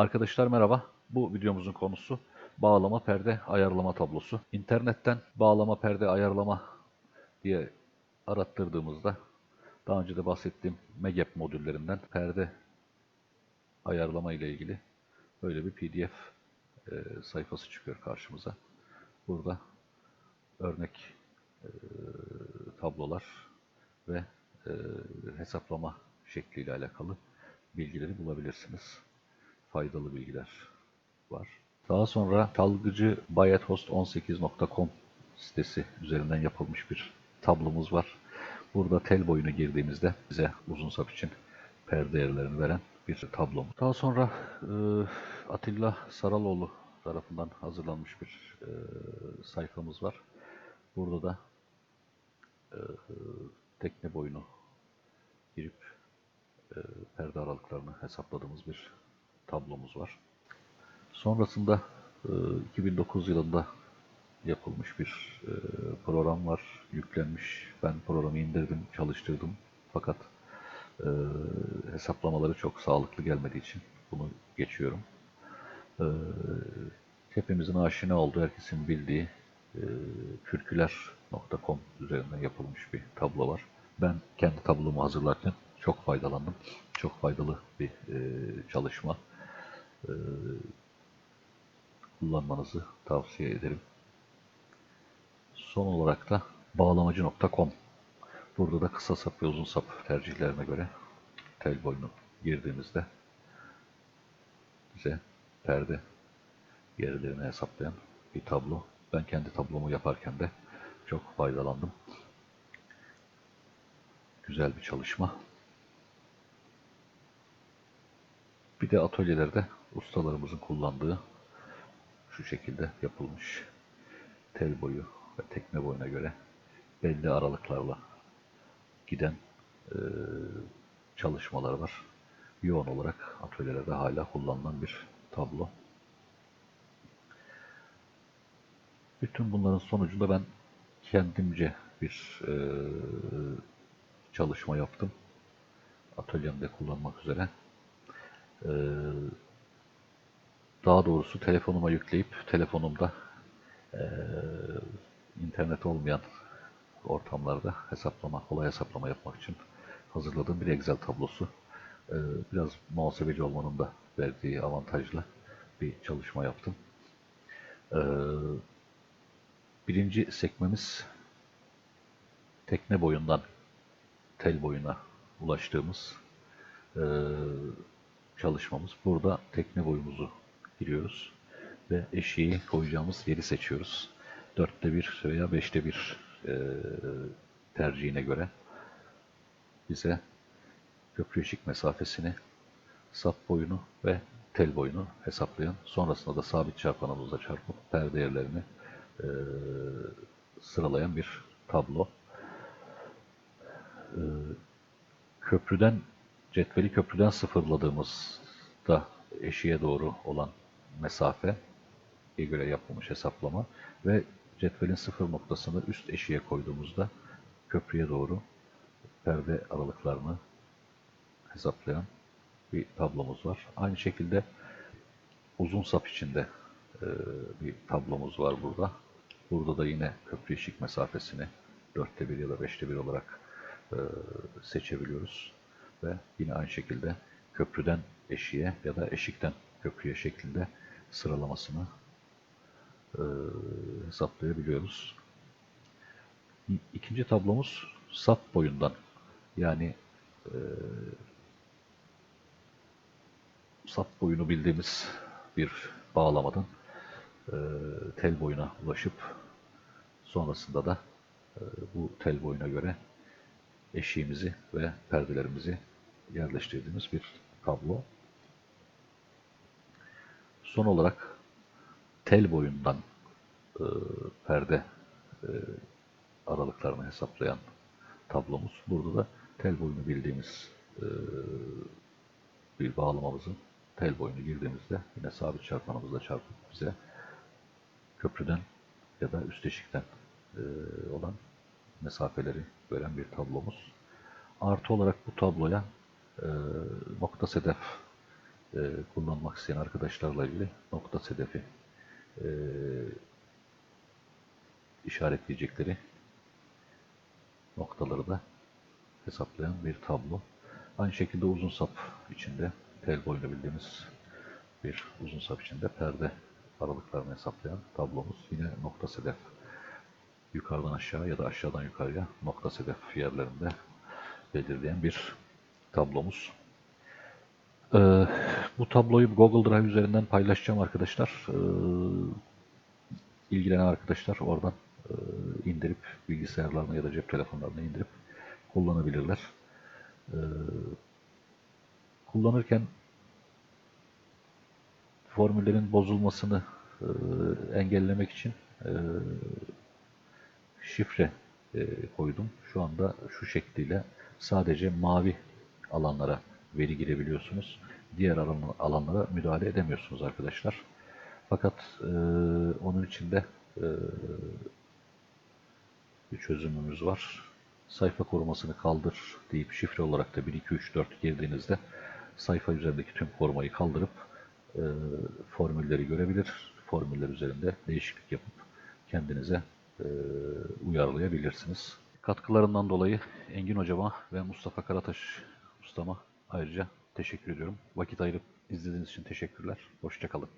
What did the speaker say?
Arkadaşlar merhaba. Bu videomuzun konusu bağlama perde ayarlama tablosu. İnternetten bağlama perde ayarlama diye arattırdığımızda daha önce de bahsettiğim MEGEP modüllerinden perde ayarlama ile ilgili böyle bir PDF e, sayfası çıkıyor karşımıza. Burada örnek e, tablolar ve e, hesaplama şekliyle alakalı bilgileri bulabilirsiniz. Faydalı bilgiler var. Daha sonra çalgıcı bayethost18.com sitesi üzerinden yapılmış bir tablomuz var. Burada tel boyunu girdiğimizde bize uzun sap için perde değerlerini veren bir tablo. Daha sonra e, Atilla Saraloğlu tarafından hazırlanmış bir e, sayfamız var. Burada da e, tekne boyunu girip perde aralıklarını hesapladığımız bir tablomuz var. Sonrasında e, 2009 yılında yapılmış bir e, program var, yüklenmiş. Ben programı indirdim, çalıştırdım. Fakat e, hesaplamaları çok sağlıklı gelmediği için bunu geçiyorum. E, hepimizin aşina olduğu, herkesin bildiği e, kürküler.com üzerinden yapılmış bir tablo var. Ben kendi tablomu hazırlarken çok faydalandım. Çok faydalı bir e, çalışma. E, kullanmanızı tavsiye ederim. Son olarak da bağlamacı.com Burada da kısa sap ve uzun sap tercihlerine göre tel boyunu girdiğimizde bize perde yerlerini hesaplayan bir tablo. Ben kendi tablomu yaparken de çok faydalandım. Güzel bir çalışma. Bir de atölyelerde ustalarımızın kullandığı şu şekilde yapılmış tel boyu ve tekne boyuna göre belli aralıklarla giden e, çalışmalar var. Yoğun olarak atölyelerde hala kullanılan bir tablo. Bütün bunların sonucunda ben kendimce bir e, çalışma yaptım. Atölyemde kullanmak üzere. E, daha doğrusu telefonuma yükleyip telefonumda e, internet olmayan ortamlarda hesaplama, kolay hesaplama yapmak için hazırladığım bir Excel tablosu. E, biraz muhasebeci olmanın da verdiği avantajla bir çalışma yaptım. E, birinci sekmemiz tekne boyundan tel boyuna ulaştığımız e, çalışmamız. Burada tekne boyumuzu giriyoruz ve eşiği koyacağımız yeri seçiyoruz. Dörtte bir veya beşte bir e, tercihine göre bize köprü eşik mesafesini, sap boyunu ve tel boyunu hesaplayan, sonrasında da sabit çarpanımızla çarpıp perde değerlerini e, sıralayan bir tablo. E, köprüden, cetveli köprüden sıfırladığımızda eşiğe doğru olan mesafe göre yapılmış hesaplama ve cetvelin sıfır noktasını üst eşiğe koyduğumuzda köprüye doğru perde aralıklarını hesaplayan bir tablomuz var. Aynı şekilde uzun sap içinde e, bir tablomuz var burada. Burada da yine köprü eşik mesafesini dörtte bir ya da beşte bir olarak e, seçebiliyoruz. Ve yine aynı şekilde köprüden eşiğe ya da eşikten köprüye şeklinde sıralamasını e, hesaplayabiliyoruz. İkinci tablomuz sap boyundan yani e, sap boyunu bildiğimiz bir bağlamadan e, tel boyuna ulaşıp sonrasında da e, bu tel boyuna göre eşiğimizi ve perdelerimizi yerleştirdiğimiz bir tablo. Son olarak tel boyundan e, perde e, aralıklarını hesaplayan tablomuz. Burada da tel boyunu bildiğimiz e, bir bağlamamızın tel boyunu girdiğimizde yine sabit çarpanımızla çarpıp bize köprüden ya da üst eşikten e, olan mesafeleri veren bir tablomuz. Artı olarak bu tabloya e, nokta sedef e, kullanmak isteyen arkadaşlarla ilgili nokta sedefi e, işaretleyecekleri noktaları da hesaplayan bir tablo. Aynı şekilde uzun sap içinde tel boyunu bildiğimiz bir uzun sap içinde perde aralıklarını hesaplayan tablomuz. Yine nokta sedef yukarıdan aşağı ya da aşağıdan yukarıya nokta sedef yerlerinde belirleyen bir tablomuz. Ee, bu tabloyu Google Drive üzerinden paylaşacağım arkadaşlar. Ee, ilgilenen arkadaşlar oradan e, indirip bilgisayarlarına ya da cep telefonlarına indirip kullanabilirler. Ee, kullanırken formüllerin bozulmasını e, engellemek için e, şifre koydum. Şu anda şu şekliyle sadece mavi alanlara veri girebiliyorsunuz. Diğer alan- alanlara müdahale edemiyorsunuz arkadaşlar. Fakat e, onun için de e, bir çözümümüz var. Sayfa korumasını kaldır deyip şifre olarak da 1, 2, 3, 4 girdiğinizde sayfa üzerindeki tüm korumayı kaldırıp e, formülleri görebilir. Formüller üzerinde değişiklik yapıp kendinize e, uyarlayabilirsiniz. Katkılarından dolayı Engin Hocama ve Mustafa Karataş Ustama ayrıca teşekkür ediyorum. Vakit ayırıp izlediğiniz için teşekkürler. Hoşçakalın.